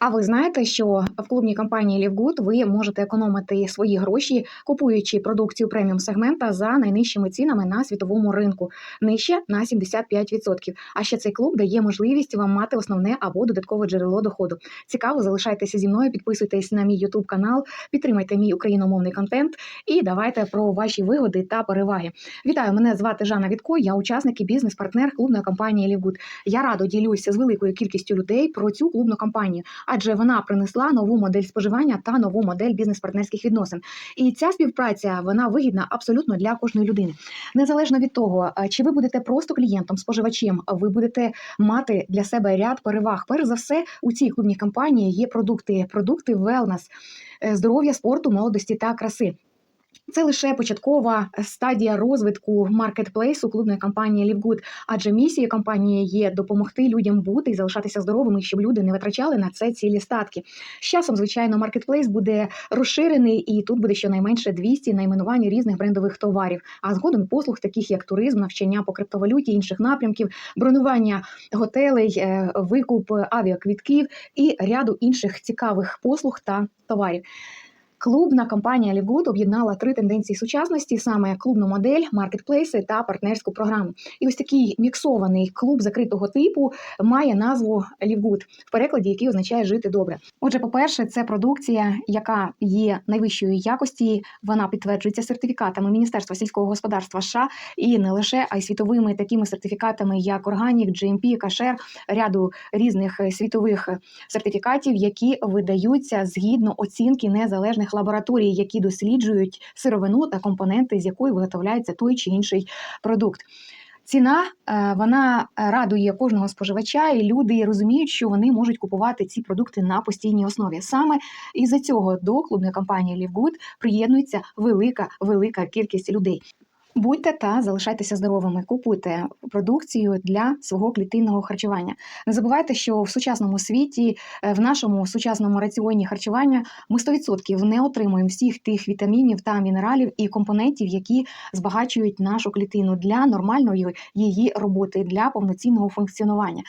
А ви знаєте, що в клубній компанії Лівгуд ви можете економити свої гроші, купуючи продукцію преміум сегмента за найнижчими цінами на світовому ринку, нижче на 75%. А ще цей клуб дає можливість вам мати основне або додаткове джерело доходу. Цікаво, залишайтеся зі мною, підписуйтесь на мій YouTube канал, підтримайте мій україномовний контент і давайте про ваші вигоди та переваги. Вітаю, мене звати Жанна Вітко. Я учасник і бізнес-партнер клубної компанії Лівгуд. Я радо ділюся з великою кількістю людей про цю клубну компанію адже вона принесла нову модель споживання та нову модель бізнес-партнерських відносин. І ця співпраця вона вигідна абсолютно для кожної людини. Незалежно від того, е, чи ви будете просто клієнтом, споживачем, ви будете мати для себе ряд переваг. Перш за все, у цій клубній компанії є продукти, продукти е, здоров'я, спорту, молодості та краси. Це лише початкова стадія розвитку маркетплейсу клубної компанії LiveGood, адже місією компанії є допомогти людям бути і залишатися здоровими, щоб люди не витрачали на це цілі статки. З часом, звичайно, маркетплейс буде розширений, і тут буде щонайменше 200 найменувань різних брендових товарів, а згодом послуг, таких як туризм, навчання по криптовалюті, інших напрямків, бронювання готелей, е, викуп авіаквітків і ряду інших цікавих послуг та товарів. Клубна компанія Лівгуд об'єднала три тенденції сучасності: саме клубну модель, маркетплейси та партнерську програму. І ось такий міксований клуб закритого типу має назву Лівгуд, в перекладі, який означає жити добре. Отже, по-перше, це продукція, яка є найвищої якості. Вона підтверджується сертифікатами Міністерства сільського господарства США і не лише а й світовими такими сертифікатами, як Органік, GMP, Кашер, ряду різних світових сертифікатів, які видаються згідно оцінки незалежних лабораторій, які досліджують сировину та компоненти, з якої виготовляється той чи інший продукт. Ціна е, вона радує кожного споживача, і люди розуміють, що вони можуть купувати ці продукти на постійній основі. Саме із за цього до клубної компанії Лівгуд приєднується велика велика кількість людей. Будьте та залишайтеся здоровими, купуйте продукцію для свого клітинного харчування. Не забувайте, що в сучасному світі, е, в нашому сучасному раціоні харчування, ми 100% не отримуємо всіх тих вітамінів та мінералів і компонентів, які збагачують нашу клітину для нормальної її роботи, для повноцінного функціонування.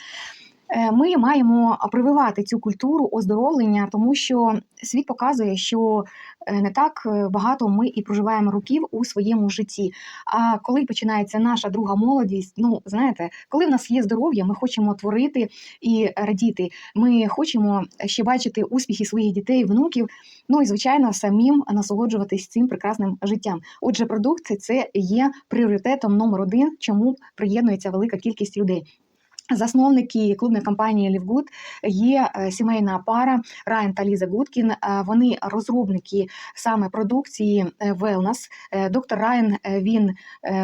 Е, ми маємо прививати цю культуру оздоровлення, тому що світ показує, що е, не так е, багато ми і проживаємо років у своєму житті. А коли починається наша друга молодість, ну знаєте, коли в нас є здоров'я, ми хочемо творити і радіти. Ми хочемо ще бачити успіхи своїх дітей, внуків. Ну і звичайно, самим насолоджуватись цим прекрасним життям. Отже, продукт це є пріоритетом номер один, чому приєднується велика кількість людей. Засновники клубної компанії Лівгуд є е, сімейна пара Райан та Ліза Гудкін. Е, вони розробники саме продукції Wellness. Е, доктор Райан він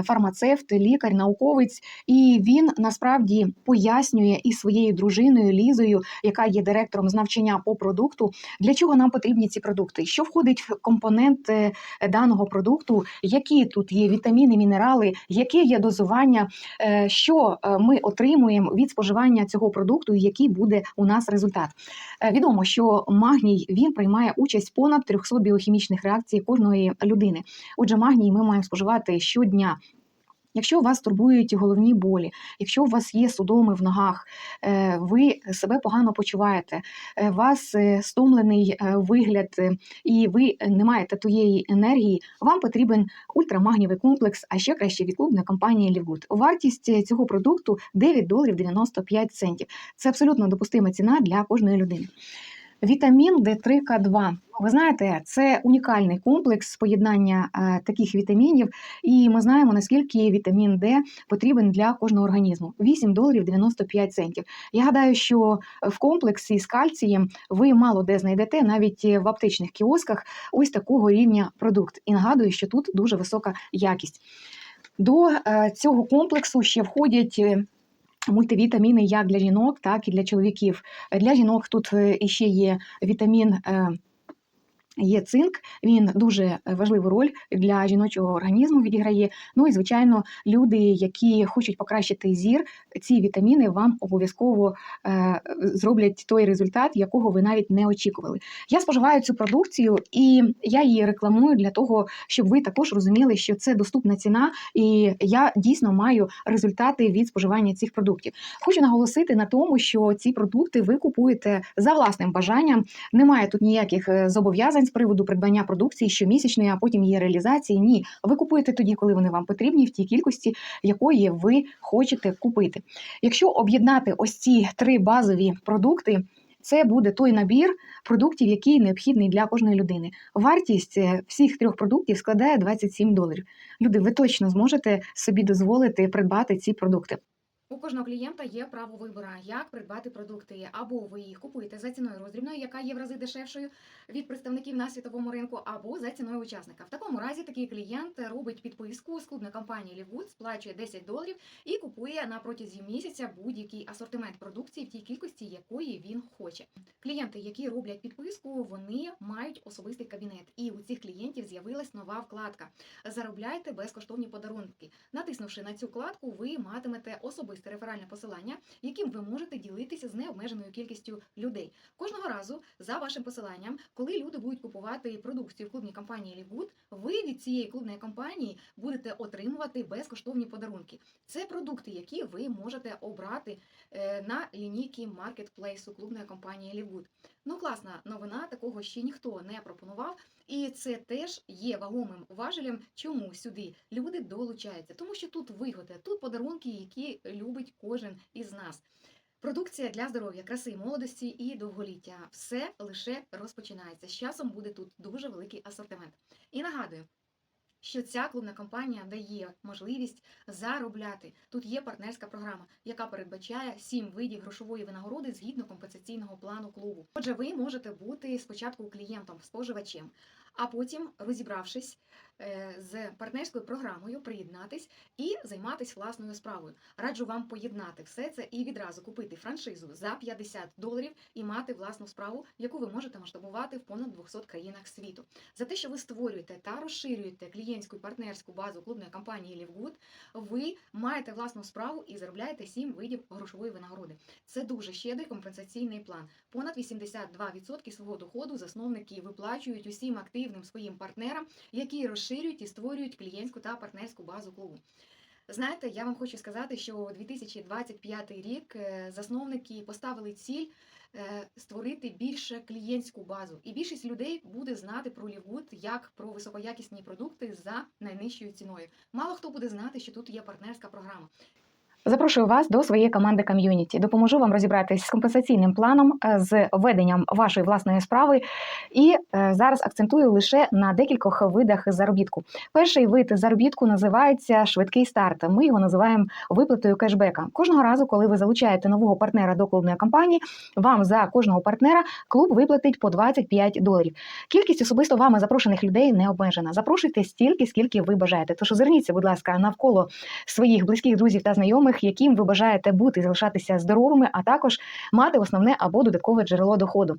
фармацевт, лікар, науковець, і він насправді пояснює із своєю дружиною Лізою, яка є директором з навчання по продукту, для чого нам потрібні ці продукти, що входить в компонент даного продукту, які тут є вітаміни, мінерали, яке є дозування, що ми отримуємо від споживання цього продукту, який буде у нас результат. Е, відомо, що магній він приймає участь понад 300 біохімічних реакцій кожної людини. Отже, магній ми маємо споживати щодня. Якщо вас турбують головні болі, якщо у вас є судоми в ногах, е, ви себе погано почуваєте, е, у вас е, стомлений вигляд, і ви не маєте тієї енергії, вам потрібен ультрамагнівий комплекс, а ще краще від клубної компанії Лівгуд. Вартість цього продукту 9 доларів 95 центів. Це абсолютно допустима ціна для кожної людини. Вітамін Д3К2. Ви знаєте, це унікальний комплекс поєднання е, таких вітамінів, і ми знаємо, наскільки вітамін Д потрібен для кожного організму 8 доларів 95 центів. Я гадаю, що в комплексі з кальцієм ви мало де знайдете, навіть в аптечних кіосках, ось такого рівня продукт. І нагадую, що тут дуже висока якість. До е, цього комплексу ще входять. Е, мультивітаміни як для жінок, так і для чоловіків. Для жінок тут е, іще є вітамін. Е, Є цинк, він дуже важливу роль для жіночого організму відіграє. Ну і звичайно, люди, які хочуть покращити зір, ці вітаміни вам обов'язково е, зроблять той результат, якого ви навіть не очікували. Я споживаю цю продукцію і я її рекламую для того, щоб ви також розуміли, що це доступна ціна, і я дійсно маю результати від споживання цих продуктів. Хочу наголосити на тому, що ці продукти ви купуєте за власним бажанням. Немає тут ніяких е, зобов'язань з приводу придбання продукції щомісячної, а потім її реалізації. Ні, ви купуєте тоді, коли вони вам потрібні, в тій кількості, якої ви хочете купити. Якщо об'єднати ось ці три базові продукти. Це буде той набір продуктів, який необхідний для кожної людини. Вартість е, всіх трьох продуктів складає 27 доларів. Люди, ви точно зможете собі дозволити придбати ці продукти. У кожного клієнта є право вибору, як придбати продукти, або ви їх купуєте за ціною роздрібною, яка є в рази дешевшою від представників на світовому ринку, або за ціною учасника. В такому разі такий клієнт робить підписку з клубної компанії Лівгуд, сплачує 10 доларів і купує на протязі місяця будь-який асортимент продукції в тій кількості, якої він хоче. Клієнти, які роблять підписку, вони мають особистий кабінет. І у цих клієнтів з'явилась нова вкладка. Заробляйте безкоштовні подарунки. Натиснувши на цю вкладку, ви матимете особисте реферальне посилання, яким ви можете ділитися з необмеженою кількістю людей. Кожного разу за вашим посиланням, коли люди будуть купувати продукцію в клубній компанії Лівгуд, ви від цієї клубної компанії будете отримувати безкоштовні подарунки. Це продукти, які ви можете обрати е, на лінійки маркетплейсу клубної компанії Лівгуд. Ну, класна новина, такого ще ніхто не пропонував. І це теж є вагомим важелем, чому сюди люди долучаються. Тому що тут вигода, тут подарунки, які любить кожен із нас. Продукція для здоров'я, краси, молодості і довголіття. Все лише розпочинається. З часом буде тут дуже великий асортимент. І нагадую. Що ця клубна компанія дає можливість заробляти. Тут є партнерська програма, яка передбачає сім видів грошової винагороди згідно компенсаційного плану клубу. Отже, ви можете бути спочатку клієнтом, споживачем, а потім, розібравшись з партнерською програмою, приєднатись і займатися власною справою. Раджу вам поєднати все це і відразу купити франшизу за 50 доларів і мати власну справу, яку ви можете масштабувати в понад 200 країнах світу. За те, що ви створюєте та розширюєте клієнтську і партнерську базу клубної компанії Лівгуд, ви маєте власну справу і заробляєте 7 видів грошової винагороди. Це дуже щедрий компенсаційний план. Понад 82% свого доходу засновники виплачують усім активним своїм партнерам, які розширюють і створюють клієнтську та партнерську базу клубу. Знаєте, я вам хочу сказати, що 2025 рік е, засновники поставили ціль е, створити більше клієнтську базу, і більшість людей буде знати про Лівгуд як про високоякісні продукти за найнижчою ціною. Мало хто буде знати, що тут є партнерська програма. Запрошую вас до своєї команди ком'юніті. Допоможу вам розібратись з компенсаційним планом, е, з веденням вашої власної справи. І е, зараз акцентую лише на декількох видах заробітку. Перший вид заробітку називається швидкий старт. Ми його називаємо виплатою кешбека. Кожного разу, коли ви залучаєте нового партнера до клубної кампанії, вам за кожного партнера клуб виплатить по 25 доларів. Кількість особисто вами запрошених людей не обмежена. Запрошуйте стільки, скільки ви бажаєте. Тож озирніться, будь ласка, навколо своїх близьких друзів та знайомих яким ви бажаєте бути залишатися здоровими, а також мати основне або додаткове джерело доходу.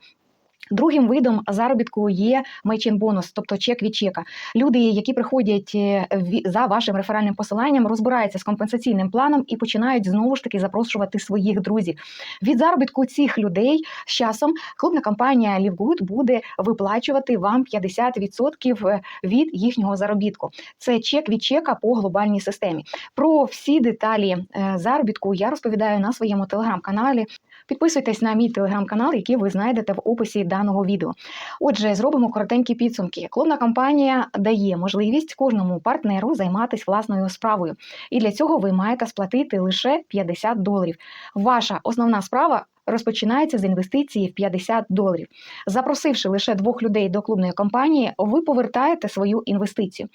Другим видом заробітку є мейчин бонус, тобто чек від чека. Люди, які приходять е, за вашим реферальним посиланням, розбираються з компенсаційним планом і починають знову ж таки запрошувати своїх друзів. Від заробітку цих людей з часом клубна компанія Лівгуд буде виплачувати вам 50% е, від їхнього заробітку. Це чек від чека по глобальній системі. Про всі деталі е, заробітку я розповідаю на своєму телеграм-каналі. Підписуйтесь на мій телеграм-канал, який ви знайдете в описі даного відео. Отже, зробимо коротенькі підсумки. Клубна кампанія дає можливість кожному партнеру займатися власною справою, і для цього ви маєте сплатити лише 50 доларів. Ваша основна справа. Розпочинається з інвестиції в 50 доларів. Запросивши лише двох людей до клубної компанії, ви повертаєте свою інвестицію.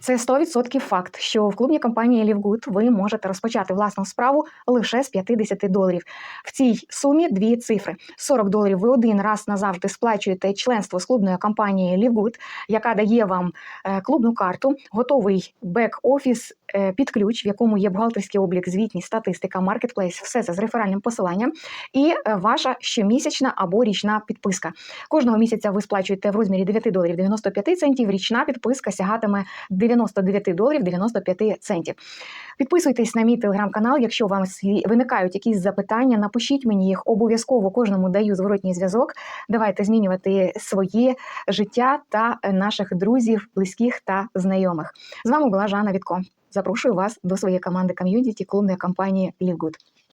Це 100% факт, що в клубній компанії Лівгуд ви можете розпочати власну справу лише з 50 доларів. В цій сумі дві цифри: 40 доларів. Ви один раз назавжди сплачуєте членство з клубної компанії Лівгуд, яка дає вам е, клубну карту, готовий бек-офіс, під ключ, в якому є бухгалтерський облік, звітність, статистика, маркетплейс, все це з реферальним посиланням, і е, ваша щомісячна або річна підписка. Кожного місяця ви сплачуєте в розмірі 9 доларів 95 центів. Річна підписка сягатиме 99 доларів 95 центів. Підписуйтесь на мій телеграм-канал. Якщо у вас виникають якісь запитання, напишіть мені їх. Обов'язково кожному даю зворотній зв'язок. Давайте змінювати своє життя та е, наших друзів, близьких та знайомих. З вами була Жанна Вітко. Запрошую вас до своєї команди ком'юніті клубної компанії LiveGood.